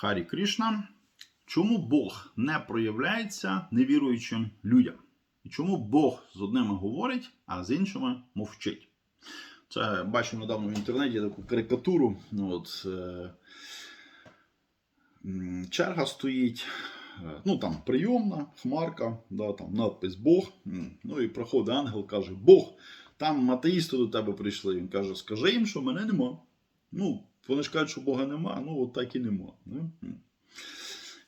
Харі Крішна. Чому Бог не проявляється невіруючим людям? І чому Бог з одними говорить, а з іншими мовчить? Це бачив недавно в інтернеті таку карикатуру. Ну, от, е, черга стоїть, е, ну там прийомна, хмарка, да, там надпис Бог. Ну і проходить ангел, каже: Бог, там атеїсти до тебе прийшли. Він каже, скажи їм, що мене нема. Ну, вони ж кажуть, що Бога нема, ну от так і нема.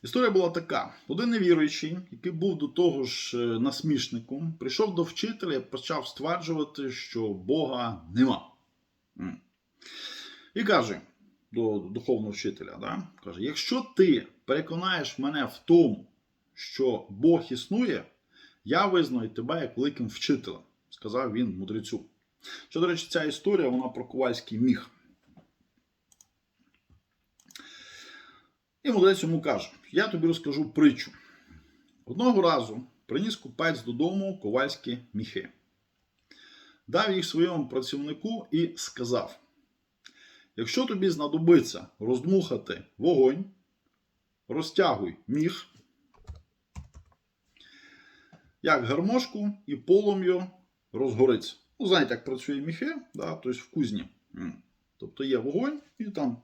Історія була така: один невіруючий, який був до того ж е, насмішником, прийшов до вчителя і почав стверджувати, що Бога нема. І каже до духовного вчителя: да? каже: якщо ти переконаєш мене в тому, що Бог існує, я визнаю тебе як великим вчителем, сказав він мудрецю. Що, до речі, ця історія вона про ковальський міг. І мудрець йому каже: я тобі розкажу притчу. Одного разу приніс купець додому ковальські міхи, дав їх своєму працівнику і сказав: якщо тобі знадобиться роздмухати вогонь, розтягуй міг, як гармошку, і полум'ю розгориться. Ну, знаєте, як працює міхи, да, тобто в кузні. Тобто є вогонь і там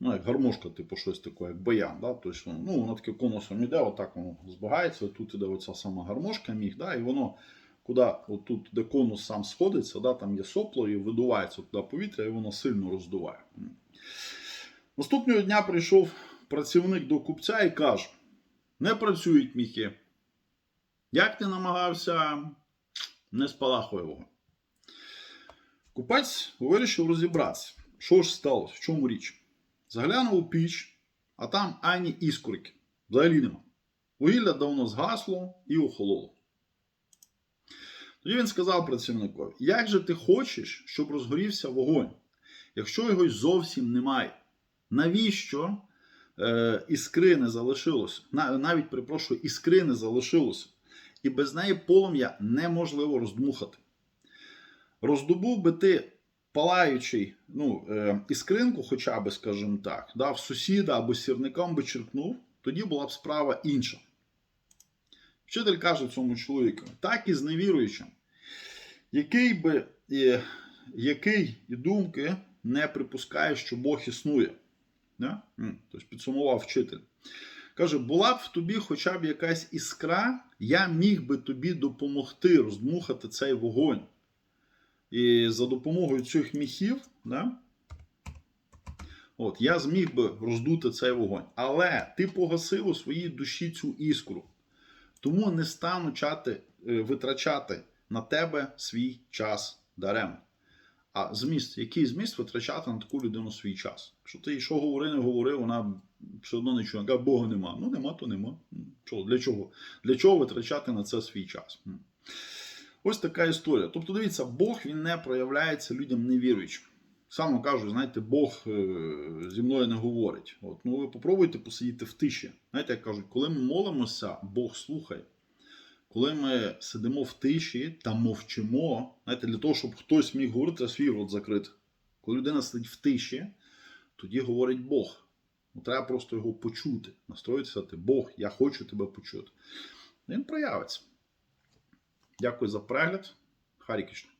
ну, як гармошка, типу, щось таке, як баян. Да? Тобто, ну, воно таке конусом іде, отак воно збагається, тут іде оця сама гармошка міг, да? і воно куди, отут, де конус сам сходиться, да? там є сопло і видувається туди повітря, і воно сильно роздуває. Наступного дня прийшов працівник до купця і каже: не працюють міхи. Як ти намагався, не спалахує вогонь. Купець вирішив розібратися, що ж сталося, в чому річ. Заглянув у піч, а там ані іскорки. Взагалі нема. Вугілля давно згасло і охололо. Тоді він сказав працівникові: як же ти хочеш, щоб розгорівся вогонь, якщо його й зовсім немає? Навіщо е, іскри не залишилося? На- Навіть, перепрошую, іскри не залишилося. І без неї полум'я неможливо роздмухати. Роздобув би ти палаючий ну, е, іскринку, хоча би, скажімо так, в сусіда або сірником би черкнув, тоді була б справа інша. Вчитель каже цьому чоловіку, так і з невіруючим, який би е, який і думки не припускає, що Бог існує. Да? Тобто підсумував вчитель. Каже, була б в тобі хоча б якась іскра, я міг би тобі допомогти роздмухати цей вогонь. І за допомогою цих міхів, да, от, я зміг би роздути цей вогонь. Але ти погасив у своїй душі цю іскру. Тому не стану чати, е, витрачати на тебе свій час даремно. А зміст, який зміст витрачати на таку людину свій час? Якщо ти що говори, не говори, вона все одно чує. Каже, Бога нема. Ну нема, то нема. Для чого? Для чого витрачати на це свій час? Ось така історія. Тобто, дивіться, Бог він не проявляється людям невіруючим. Саме кажу, знаєте, Бог е, зі мною не говорить. От, ну ви попробуйте посидіти в тиші. Знаєте, як кажуть, коли ми молимося, Бог слухає. Коли ми сидимо в тиші та мовчимо, знаєте, для того, щоб хтось міг говорити, свій рот закрити. Коли людина сидить в тиші, тоді говорить Бог. Ну, треба просто його почути, настроїтися, Бог, я хочу тебе почути. Він проявиться. Дякую за перегляд. Харі Кришна.